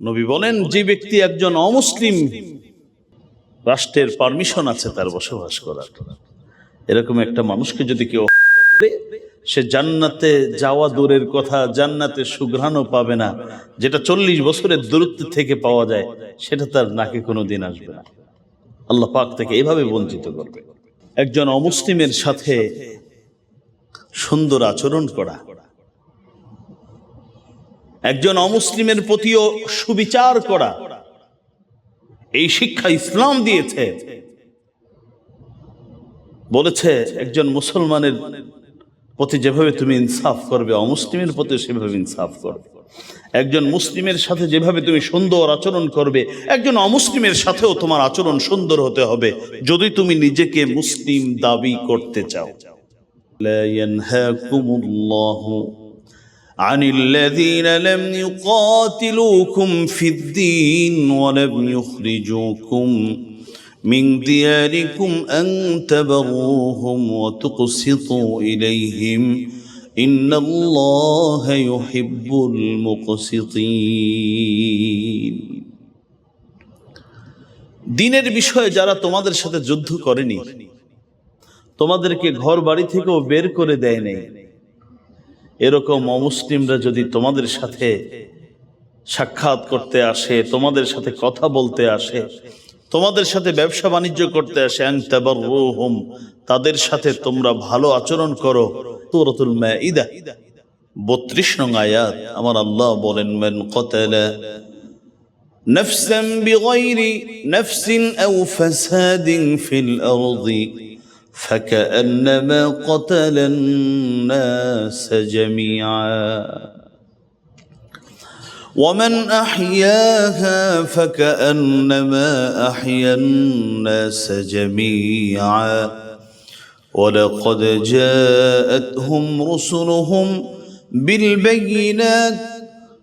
নবী বলেন, যে ব্যক্তি একজন অমুসলিম, রাষ্ট্রের পারমিশন আছে তার বসবাস করার। এরকম একটা মানুষকে যদি কেউ সে জান্নাতে যাওয়া দূরের কথা, জান্নাতে সুঘ্রাণও পাবে না। যেটা চল্লিশ বছরের দূরত্ব থেকে পাওয়া যায়, সেটা তার নাকে কোনো দিন আসবে না। আল্লাহ পাক থেকে এইভাবে বঞ্চিত করবে। একজন অমুসলিমের সাথে সুন্দর আচরণ করা। একজন অমুসলিমের প্রতিও সুবিচার করা এই শিক্ষা ইসলাম দিয়েছে বলেছে একজন মুসলমানের প্রতি যেভাবে তুমি ইনসাফ করবে অমুসলিমের প্রতি সেভাবে ইনসাফ করবে একজন মুসলিমের সাথে যেভাবে তুমি সুন্দর আচরণ করবে একজন অমুসলিমের সাথেও তোমার আচরণ সুন্দর হতে হবে যদি তুমি নিজেকে মুসলিম দাবি করতে চাও لا ينهاكم الله عن الذين لم يقاتلوكم في الدين ولم يخرجوكم من دياركم أن تبروهم وتقسطوا إليهم إن الله يحب المقسطين দিনের বিষয়ে যারা তোমাদের সাথে যুদ্ধ করেনি তোমাদেরকে ঘর বাড়ি থেকেও বের করে দেয় নাই এরকম অমুসলিমরা যদি তোমাদের সাথে সাক্ষাৎ করতে আসে তোমাদের সাথে কথা বলতে আসে তোমাদের সাথে ব্যবসা বাণিজ্য করতে আসে আনতাবাররুহুম, তাদের সাথে তোমরা ভালো আচরণ করো সূরাতুল মাইদা 32 নং আয়াত আমার আল্লাহ বলেন মান কতালা نفسا بغير نفس أو فساد في الأرض فكأنما قتل الناس جميعا. ومن أحياها فكأنما أحيا الناس جميعا. ولقد جاءتهم رسلهم بالبينات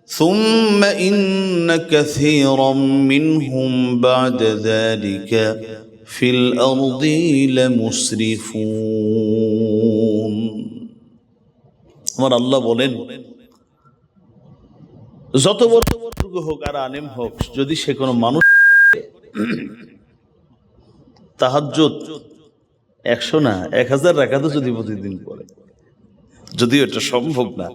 ثم إن كثيرا منهم بعد ذلك. في الأرض لمسرفون আমার আল্লাহ বলেন যত বড় বুজুর্গ হোক আর আলেম হোক যদি সে কোনো মানুষ তাহাজ্জুদ একশো না এক হাজার রাখাতে যদি প্রতিদিন পড়ে যদিও এটা সম্ভব না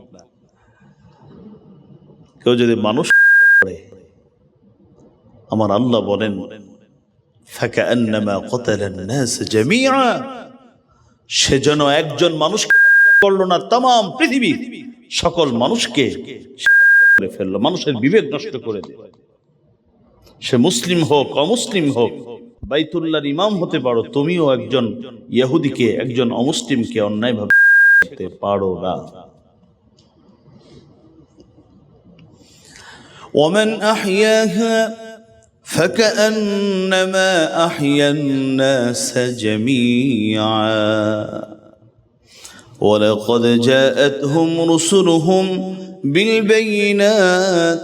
কেউ যদি মানুষ পড়ে আমার আল্লাহ বলেন সে যেন একজন মানুষ করলো না তাম পৃথিবী সকল মানুষকে করে ফেললো মানুষের বিবেক নষ্ট করে দিল সে মুসলিম হোক অমুসলিম হোক বাইতুল্লাহর ইমাম হতে পারো তুমিও একজন ইহুদিকে একজন অমুসলিমকে অন্যায়ভাবে করতে পারো না ومن أحياها فكأنما أحيا الناس جميعا ولقد جاءتهم رسلهم بالبينات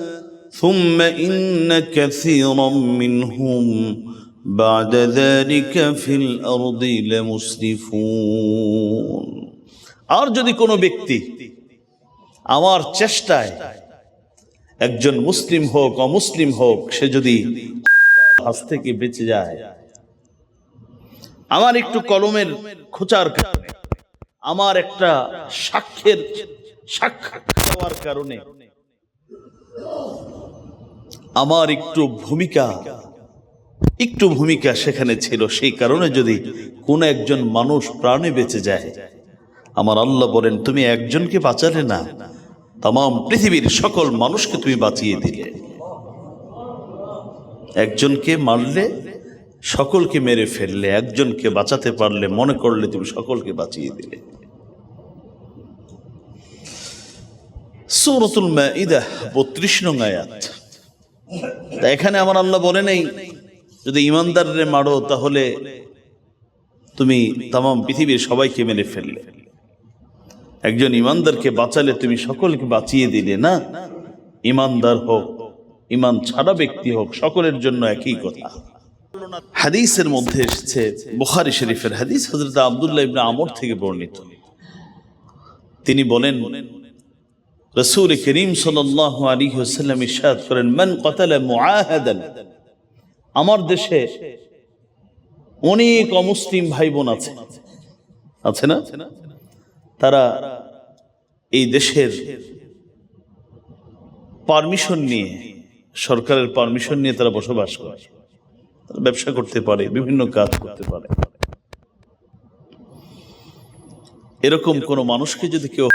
ثم إن كثيرا منهم بعد ذلك في الأرض لمسرفون আর যদি কোনো ব্যক্তি আমার চেষ্টায় একজন মুসলিম হোক, অমুসলিম হোক, সে যদি হাত থেকে বেঁচে যায়। আমার একটু কলমের খোঁচার কারণে, আমার একটা সাক্ষ্যের সাক্ষাৎ কারণে, আমার একটু ভূমিকা একটু ভূমিকা সেখানে ছিল। সেই কারণে যদি কোন একজন মানুষ প্রাণে বেঁচে যায়, আমার আল্লাহ বলেন, তুমি একজনকে বাঁচালে না তাম পৃথিবীর সকল মানুষকে তুমি বাঁচিয়ে দিলে। একজনকে মারলে, সকলকে মেরে ফেললে, একজনকে বাঁচাতে পারলে, মনে করলে তুমি সকলকে বাঁচিয়ে দিলে। সূরাতুল মাইদা 32 নং আয়াত। তা এখানে আমার আল্লাহ বলে নেই, যদি ইমানদাররে মারো, তাহলে তুমি তাম পৃথিবীর সবাইকে মেরে ফেললে। একজন ইমানদারকে বাঁচালে তুমি সকলকে বাঁচিয়ে দিলে, না? ইমানদার হোক, ইমান ছাড়া ব্যক্তি হোক, সকলের জন্য একই কথা। হাদিসের মধ্যে এসেছে, বুখারি শরীফের হাদিস হজরত আবদুল্লাহ ইবনে আমর থেকে বর্ণিত। তিনি বলেন, রসুল করিম সাল্লাহ আলী হোসাল্লাম ইসাদ করেন, মান কতালা মুআহাদান। আমার দেশে অনেক অমুসলিম ভাই বোন আছে। আছে না? তারা এই দেশের পারমিশন নিয়ে, সরকারের পারমিশন নিয়ে তারা বসবাস করে। তারা ব্যবসা করতে পারে, বিভিন্ন কাজ করতে পারে। এরকম কোন মানুষকে যদি কেউ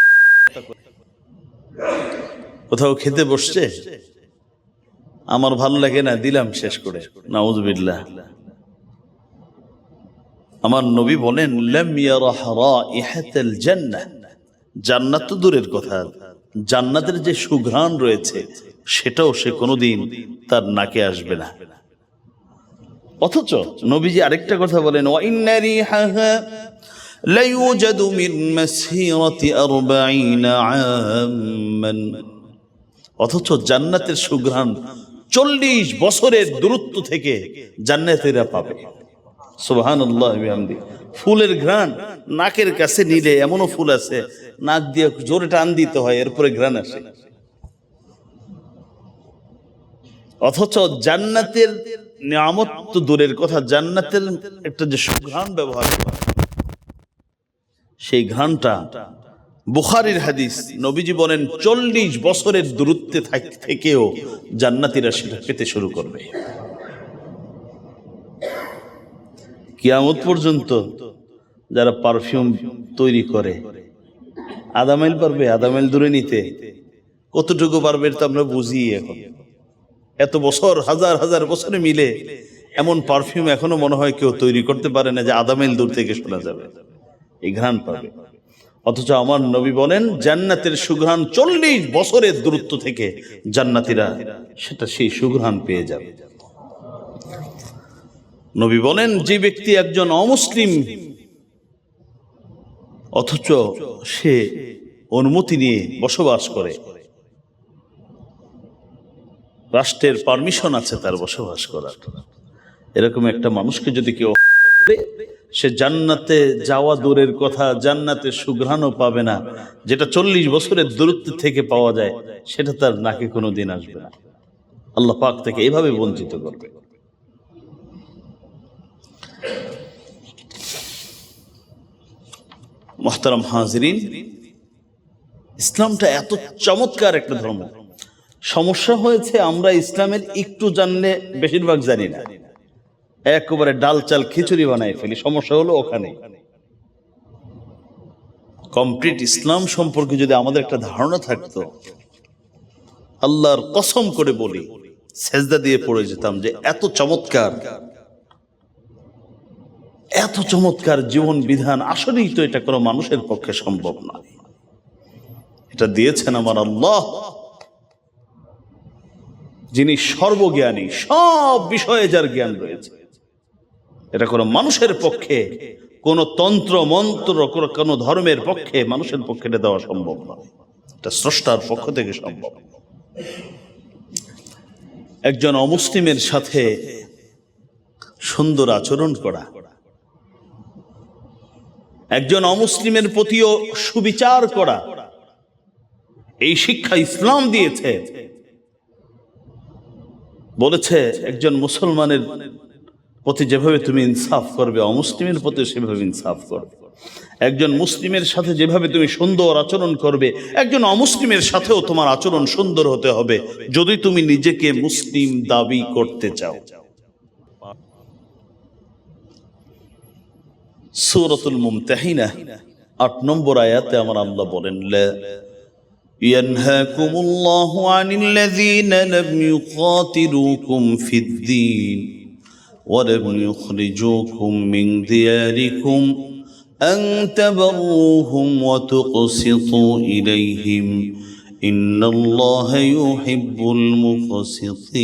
কোথাও খেতে বসছে, আমার ভালো লাগে না, দিলাম শেষ করে। নাউজবিল্লাহ। আমার নবী বলেন, লাম ইয়ারাহ রাইহাতাল জান্নাহ। জান্নাত তো দূরের কথা জান্নাতের যে সুঘ্রাণ রয়েছে সেটাও সে কোনোদিন তার নাকে আসবে না অথচ নবীজি আরেকটা কথা বলেন ওয়াইন্না রিহাহা لا يوجد من مسيرة أربعين عاما অথচ জান্নাতের সুঘ্রাণ চল্লিশ বছরের দূরত্ব থেকে জান্নাতেরা পাবে সুবহানাল্লাহ বিহামদি। ফুলের ঘ্রাণ নাকের কাছে নিলে এমনও ফুল আছে, নাক দিয়ে জোরে টান দিতে হয়, এরপরে ঘ্রাণ আসে। অথচ জান্নাতের নিয়ামত তো দূরের কথা, জান্নাতের একটা যে সুঘ্রাণ ব্যবহার সেই ঘ্রাণটা বুখারির হাদিস, নবীজি বলেন, চল্লিশ বছরের দূরত্বে থেকেও জান্নাতিরা সেটা পেতে শুরু করবে। কিয়ামত পর্যন্ত যারা পারফিউম তৈরি করে আধা মাইল পারবে আধা মাইল দূরে নিতে। কতটুকু পারবে তো আমরা বুঝি এখন। এত বছর, হাজার হাজার বছরে মিলে এমন পারফিউম এখনও মনে হয় কেউ তৈরি করতে পারে না যে আধা মাইল দূর থেকে শোনা যাবে। এই ঘ্রাণ পাবে। অথচ আমার নবী বলেন, জান্নাতের সুঘ্রাণ চল্লিশ বছরের দূরত্ব থেকে জান্নাতিরা সেটা সেই সুঘ্রাণ পেয়ে যাবে। নবী বলেন, যে ব্যক্তি একজন অমুসলিম, অথচ সে অনুমতি নিয়ে বসবাস করে, রাষ্ট্রের পারমিশন আছে তার বসবাস করার। এরকম একটা মানুষকে যদি কেউ সে জান্নাতে যাওয়া দূরের কথা, জান্নাতে সুঘ্রাণও পাবে না। যেটা চল্লিশ বছরের দূরত্ব থেকে পাওয়া যায়, সেটা তার নাকে কোনো দিন আসবে না। আল্লাহ পাক থেকে এভাবে বঞ্চিত করবে। মোহতারাম হাজরিন, ইসলামটা এত চমৎকার একটা ধর্ম। সমস্যা হয়েছে আমরা ইসলামের একটু জানলে বেশিরভাগ জানি না। একেবারে ডাল চাল খিচুড়ি বানাই ফেলি, সমস্যা হলো ওখানে। কমপ্লিট ইসলাম সম্পর্কে যদি আমাদের একটা ধারণা থাকতো, আল্লাহর কসম করে বলি, সেজদা দিয়ে পড়ে যেতাম যে এত চমৎকার। এত চমৎকার জীবন বিধান আসলেই তো এটা কোনো মানুষের পক্ষে সম্ভব নয় এটা দিয়েছেন আমার আল্লাহ। যিনি সর্বজ্ঞানী, সব বিষয়ে যার জ্ঞান রয়েছে। এটা কোনো মানুষের পক্ষে, কোন তন্ত্র, মন্ত্র, কোনো ধর্মের পক্ষে মানুষের পক্ষে এটা দেওয়া সম্ভব নয় এটা স্রষ্টার পক্ষ থেকে সম্ভব। একজন অমুসলিমের সাথে সুন্দর আচরণ করা একজন অমুসলিমের প্রতিও সুবিচার করা। এই শিক্ষা ইসলাম দিয়েছে। বলেছে, একজন মুসলমানের প্রতি যেভাবে তুমি ইনসাফ করবে, অমুসলিমের প্রতি সেভাবে ইনসাফ করবে। একজন মুসলিমের সাথে যেভাবে তুমি সুন্দর আচরণ করবে, একজন অমুসলিমের সাথেও তোমার আচরণ সুন্দর হতে হবে। যদি তুমি নিজেকে মুসলিম দাবি করতে চাও। সূরাতুল মুমতাহিনা আট নম্বর আয়াতে আমার আল্লাহ বলেন লা ينهاكم الله عن الذين لم يقاتلوكم في الدين ولم يخرجوكم من دياركم أن تبروهم وتقسطوا إليهم إن الله يحب المقسطين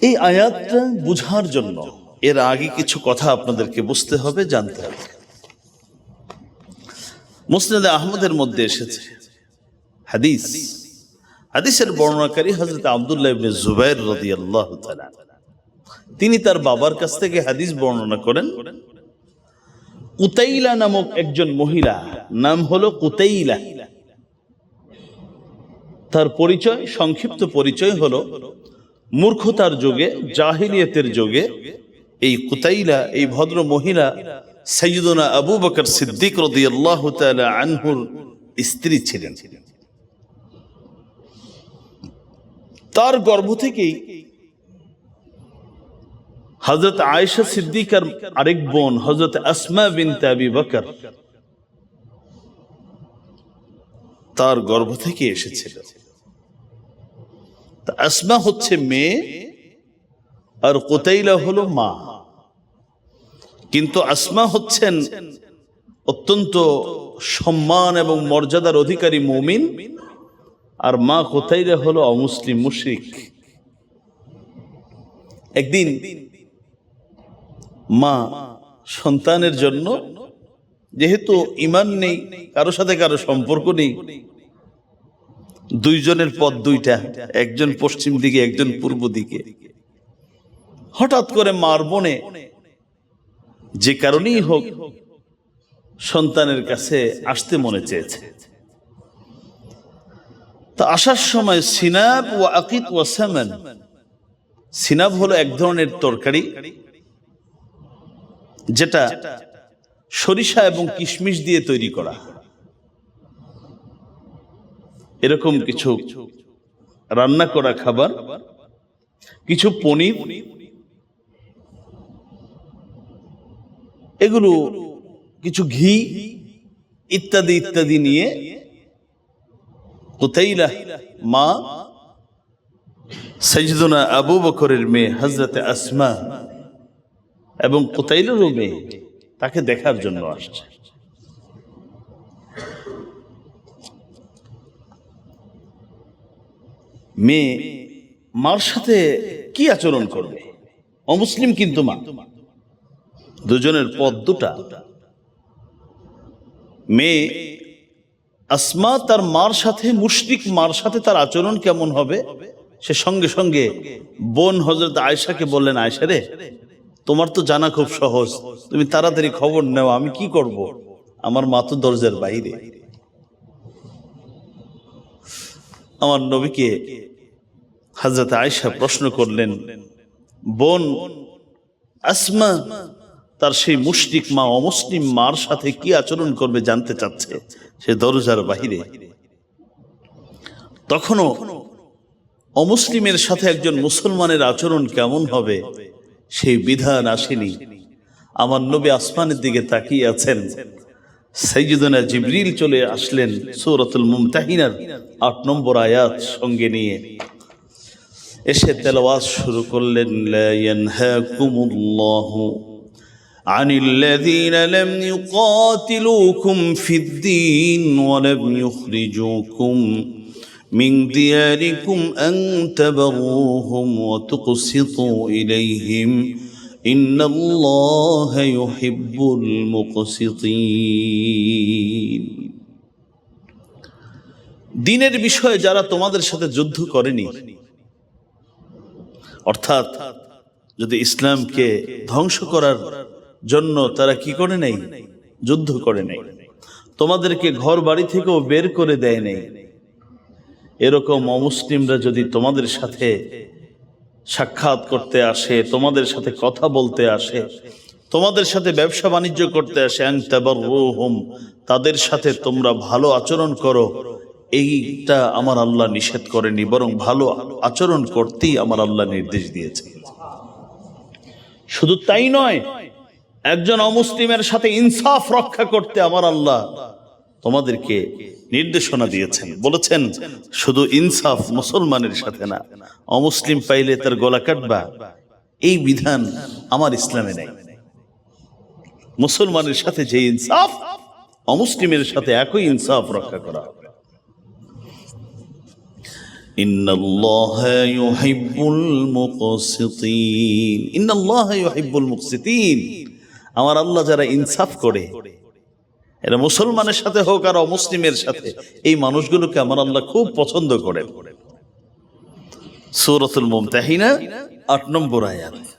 এই আয়াতটা বুঝার জন্য। এর আগে কিছু কথা আপনাদেরকে বুঝতে হবে, জানতে হবে। মুসনাদ আহমদের মধ্যে এসেছে হাদিস। হাদিসের বর্ণনাকারী হজরত আবদুল্লাহ ইবনে জুবাইর রাদিয়াল্লাহু তাআলা। তিনি তার বাবার কাছ থেকে হাদিস বর্ণনা করেন, কুতাইলা নামক একজন মহিলা, নাম হলো কুতাইলা। তার পরিচয়, সংক্ষিপ্ত পরিচয় হলো মূর্খতার যুগে, জাহিলিয়তের যুগে, এই কুতাইলা, এই ভদ্র মহিলা সৈয়দনা আবু বকর সিদ্দিক রদিয়াল্লাহু তাআলা আনহুর স্ত্রী ছিলেন। তার গর্ভ থেকেই হজরত আয়েশা সিদ্দিকার আরেক বোন হজরত আসমা বিন তাবি বকর, তার গর্ভ থেকে এসেছিল। তা আসমা হচ্ছে মেয়ে আর কোতাইলা হলো মা। কিন্তু আসমা হচ্ছেন অত্যন্ত সম্মান এবং মর্যাদার অধিকারী মুমিন আর মা কোথাইরা হলো অমুসলিম মুশরিক। একদিন মা সন্তানের জন্য, যেহেতু ইমান নেই, কারও সাথে কারও সম্পর্ক নেই দুইজনের পথ দুইটা, একজন পশ্চিম দিকে, একজন পূর্ব দিকে। হঠাৎ করে মার বনে যে কারণেই হোক সন্তানের কাছে আসতে মনে চেয়েছে। তা আসার সময় সিনাব ও আকিত ও সামান, সিনাব হলো এক ধরনের তরকারি যেটা সরিষা এবং কিশমিশ দিয়ে তৈরি করা এরকম কিছু রান্না করা খাবার, কিছু পনির, এগুলো কিছু ঘি ইত্যাদি ইত্যাদি নিয়ে কোথাইলা মা সৈয়দনা আবু বকরের মেয়ে হজরতে আসমা এবং কোথাইলেরও মেয়ে তাকে দেখার জন্য আসছে। মেয়ে, মার সাথে কি আচরণ করবে? অমুসলিম কিন্তু মা। দুজনের পথ দুটা। মেয়ে, আসমা তার মার সাথে, মুশরিক মার সাথে তার আচরণ কেমন হবে? সে সঙ্গে সঙ্গে বোন হজরত আয়সাকে বললেন আয়সা রে, তোমার তো জানা খুব সহজ। তুমি তাড়াতাড়ি খবর নেও, আমি কি করব? আমার মা তো দরজার বাইরে। আমার নবীকে হজরত আয়সা প্রশ্ন করলেন, বোন, আসমা, তার সেই মুশরিক মা অমুসলিম মার সাথে কি আচরণ করবে জানতে চাচ্ছে? সে দরজার বাহিরে। তখনও অমুসলিমের সাথে একজন মুসলমানের আচরণ কেমন হবে, সেই বিধান আসেনি। আমার নবী আসমানের দিকে তাকিয়ে আছেন। সৈয়দনা জিবরিল চলে আসলেন সৌরতুল মুমতাহিনার আট নম্বর আয়াত সঙ্গে নিয়ে। এসে তেলাওয়াজ শুরু করলেন লা ইয়ানহাকুমুল্লাহু عن الذين لم يقاتلوكم في الدين ولم يخرجوكم من دياركم أن تبروهم وتقسطوا إليهم إن الله يحب المقسطين দিনের বিষয়ে যারা তোমাদের সাথে যুদ্ধ করেনি অর্থাৎ যদি ইসলামকে ধ্বংস করার জন্য তারা কি করে নেই? যুদ্ধ করে নেই। তোমাদেরকে ঘর বাড়ি থেকেও বের করে দেয় নেই। এরকম অমুসলিমরা যদি তোমাদের সাথে সাক্ষাৎ করতে আসে, তোমাদের সাথে কথা বলতে আসে, তোমাদের সাথে ব্যবসা বাণিজ্য করতে আসে তাদের সাথে তোমরা ভালো আচরণ করো এইটা আমার আল্লাহ নিষেধ করেনি, বরং ভালো আচরণ করতেই আমার আল্লাহ নির্দেশ দিয়েছে। শুধু তাই নয়, একজন অমুসলিমের সাথে ইনসাফ রক্ষা করতে আমার আল্লাহ তোমাদেরকে নির্দেশনা দিয়েছেন। বলেছেন, শুধু ইনসাফ মুসলমানের সাথে না, অমুসলিম পাইলে তার গলা কাটবা। এই বিধান আমার ইসলামে নেই। মুসলমানের সাথে যে ইনসাফ, অমুসলিমের সাথে একই ইনসাফ রক্ষা করা হবে। إن الله يحب المقسطين إن الله يحب المقسطين আমার আল্লাহ যারা ইনসাফ করে এটা মুসলমানের সাথে হোক আর অমুসলিমের সাথে এই মানুষগুলোকে আমার আল্লাহ খুব পছন্দ করেন সূরাতুল মুমতাহিনা আট নম্বর আয়াত